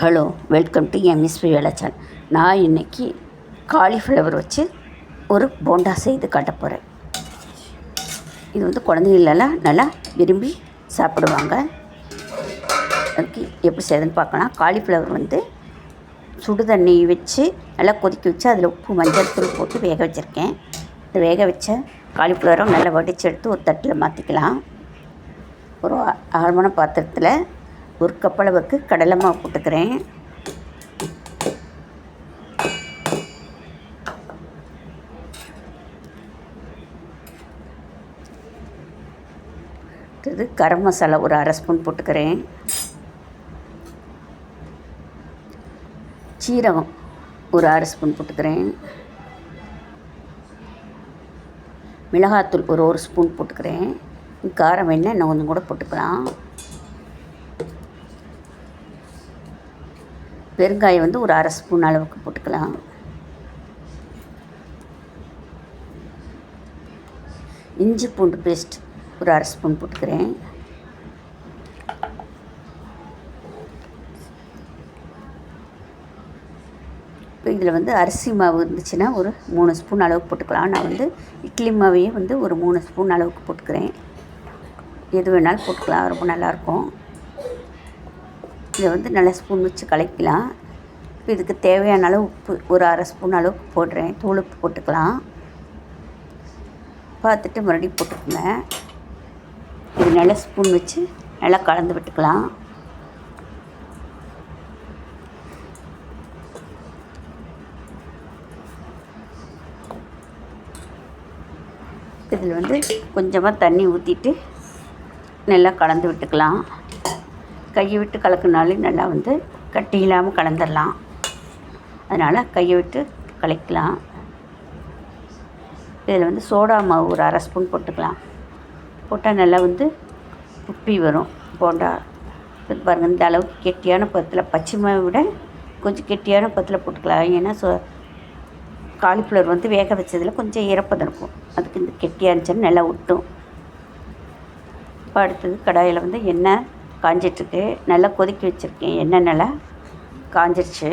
Hello welcome to MSP Velachal நான் இன்னைக்கு cauliflower வச்சு ஒரு போண்டா செய்து காட்ட போகிறேன் இது வந்து குழந்தைங்களெல்லாம் நல்லா விரும்பி சாப்பிடுவாங்க. அதுக்கு எப்படி செய்யுதுன்னு பார்க்கலாம். காலிஃப்ளவர் வந்து சுடு தண்ணி வச்சு நல்லா கொதிக்க வச்சு அதில் உப்பு மஞ்சள் தூள் போட்டு வேக வச்சுருக்கேன். இந்த வேக வச்ச காலிஃப்ளவரை நல்லா வடித்து எடுத்து ஒரு தட்டில் மாற்றிக்கலாம் ஒரு ஆழமான பாத்திரத்தில் ஒரு கப் அளவுக்கு போட்டுக்கிறேன். அடுத்தது கரம் மசாலா ஒரு அரை ஸ்பூன் போட்டுக்கிறேன். சீரகம் ஒரு அரை ஸ்பூன் போட்டுக்கிறேன். மிளகாத்தூள் ஒரு ஒரு ஸ்பூன் போட்டுக்கிறேன். காரம் வேணால் இன்னும் கொஞ்சம் கூட போட்டுக்கலாம். பெருங்காயம் வந்து ஒரு அரை ஸ்பூன் அளவுக்கு போட்டுக்கலாம். இஞ்சி பூண்டு பேஸ்ட் ஒரு அரை ஸ்பூன் போட்டுக்கிறேன். இப்போ இதில் வந்து அரிசி மாவு இருந்துச்சுன்னா ஒரு மூணு ஸ்பூன் அளவுக்கு போட்டுக்கலாம். நான் வந்து இட்லி மாவையே வந்து ஒரு மூணு ஸ்பூன் அளவுக்கு போட்டுக்கிறேன். எது வேணாலும் போட்டுக்கலாம். ரொம்ப நல்லாயிருக்கும். இதை வந்து நல்லா ஸ்பூன் வச்சு கலக்கலாம். இப்போ இதுக்கு தேவையான அளவு உப்பு ஒரு அரை ஸ்பூன் அளவுக்கு போடுறேன். தூள் உப்பு போட்டுக்கலாம். பார்த்துட்டு மறுபடியும் போட்டுக்கோங்க. இது நல்லா ஸ்பூன் வச்சு நல்லா கலந்து விட்டுக்கலாம். இதில் வந்து கொஞ்சமாக தண்ணி ஊற்றிட்டு நல்லா கலந்து விட்டுக்கலாம். கையை விட்டு கலக்குனாலே நல்லா வந்து கட்டி இல்லாமல் கலந்துடலாம் அதனால் கையை விட்டு கலக்கலாம். இதில் வந்து சோடா மாவு ஒரு அரை ஸ்பூன் போட்டுக்கலாம். போட்டால் நல்லா வந்து உப்பி வரும் போண்டா. பாருங்கள் இந்த அளவுக்கு கெட்டியான பத்தில் பச்சை மாவை விட கொஞ்சம் கெட்டியான பத்தில் போட்டுக்கலாம். ஏன்னா சோ காலிஃப்ளவர் வந்து வேக வச்சதில் கொஞ்சம் ஈரப்பதம் இருக்கும். அதுக்கு இந்த கெட்டியாக இருந்துச்சுன்னா நல்லா விட்டும் இப்போ அடுத்தது கடாயில் வந்து எண்ணெய் காஞ்சிட்ருக்கு. நல்லா கொதிக்க வச்சுருக்கேன். எண்ணெய் நல்லா காஞ்சிருச்சு.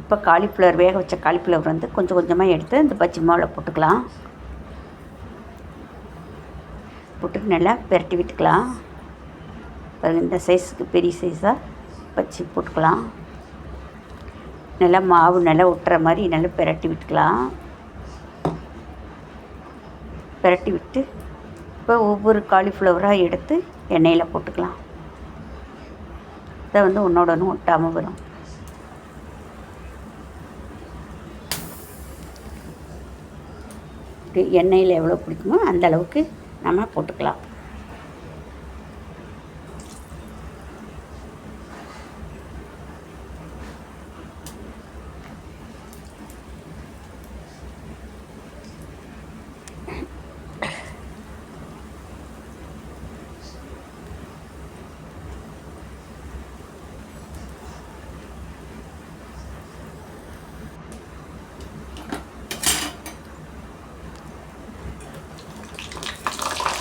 இப்போ காலிஃப்ளவர் வேக வச்ச காலிஃப்ளவர் வந்து கொஞ்சம் கொஞ்சமாக எடுத்து இந்த பச்சை மாவில் போட்டுக்கலாம். போட்டு நல்லா பெரட்டி விட்டுக்கலாம். இந்த சைஸுக்கு பெரிய சைஸாக பஜ்ஜி போட்டுக்கலாம். நல்லா மாவு நல்லா விட்டுற மாதிரி நல்லா பெரட்டி விட்டுக்கலாம். பிரட்டி விட்டு இப்போ ஒவ்வொரு காலிஃப்ளவராக எடுத்து எண்ணெயில் போட்டுக்கலாம். இதை வந்து ஒன்றோட ஒன்று ஒட்டாமல் வரும் எண்ணெயில் எவ்வளோ பிடிக்குமோ அந்த அளவுக்கு நம்ம போட்டுக்கலாம்.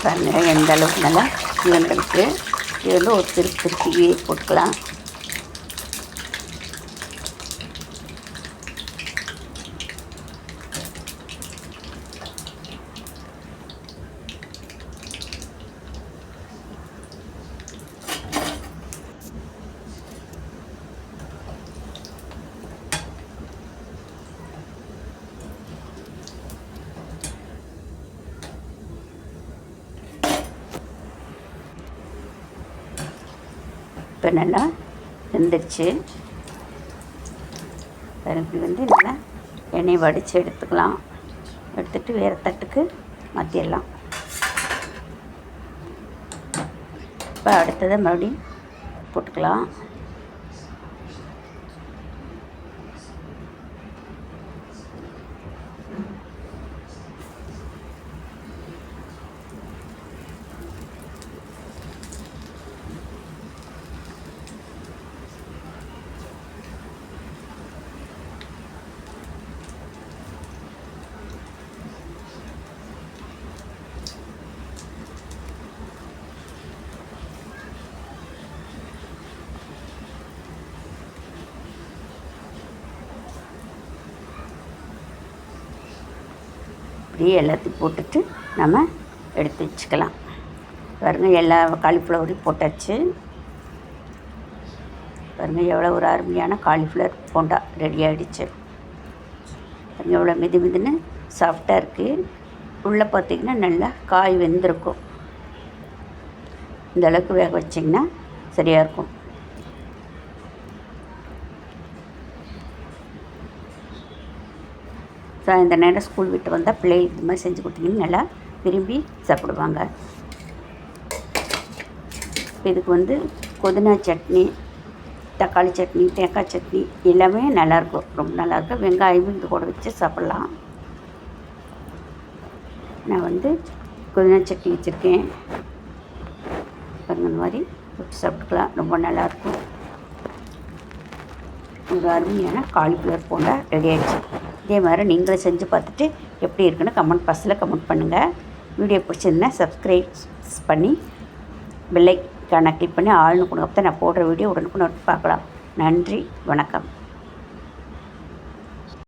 பாருங்கள் எந்த அளவுக்கு நல்லா இவங்களுக்கு இது வந்து ஒரு திருப்பி திருப்பி போட்டுக்கலாம். இப்போ நல்லா வெந்துடுச்சு. பருப்பு வந்து நல்லா எண்ணெய் வடித்து எடுத்துக்கலாம். எடுத்துட்டு வேறு தட்டுக்கு மாற்றிடலாம் இப்போ அடுத்ததை மறுபடியும் போட்டுக்கலாம். இப்படியே எல்லாத்தையும் போட்டுட்டு நம்ம எடுத்து வச்சுக்கலாம். பாருங்கள் எல்லா காலிஃப்ளவரையும் போட்டாச்சு. பாருங்கள் எவ்வளோ ஒரு அருமையான காலிஃப்ளவர் போண்டா ரெடி ஆகிடுச்சு பாருங்கள் எவ்வளோ மெது மெதுன்னு சாஃப்டாக இருக்குது உள்ளே பார்த்தீங்கன்னா நல்லா காய் வெந்திருக்கும். இந்தளவுக்கு வேக வச்சிங்கன்னா சரியாக இருக்கும். இந்த நேரம் ஸ்கூல் விட்டு வந்தால் பிள்ளைகளுக்கு இது மாதிரி செஞ்சு கொடுத்தீங்கன்னா நல்லா விரும்பி சாப்பிடுவாங்க. இப்போ இதுக்கு வந்து புதினா சட்னி தக்காளி சட்னி தேங்காய் சட்னி எல்லாமே நல்லாயிருக்கும் ரொம்ப நல்லாயிருக்கும் வெங்காயமும் இது கூட வச்சு சாப்பிட்லாம். நான் வந்து புதினா சட்னி வச்சுருக்கேன். பாருங்க இந்த மாதிரி வச்சு சாப்பிட்டுக்கலாம். ரொம்ப நல்லாயிருக்கும் ஒரு அருமையான காலிஃப்ளவர் போண்டா ரெடி ஆகிடுச்சு இதே மாதிரி நீங்களும் செஞ்சு பார்த்துட்டு எப்படி இருக்குன்னு கமெண்ட் பாக்ஸில் கமெண்ட் பண்ணுங்கள் வீடியோ பிடிச்சிருந்தா சப்ஸ்கிரைப்ஸ் பண்ணி பெல்லைக்கான கிளிக் பண்ணி ஆள்னு கொடுங்க. அப்போ தான் நான் போடுற வீடியோ உடனுக்குன்னு பார்க்கலாம். நன்றி வணக்கம்.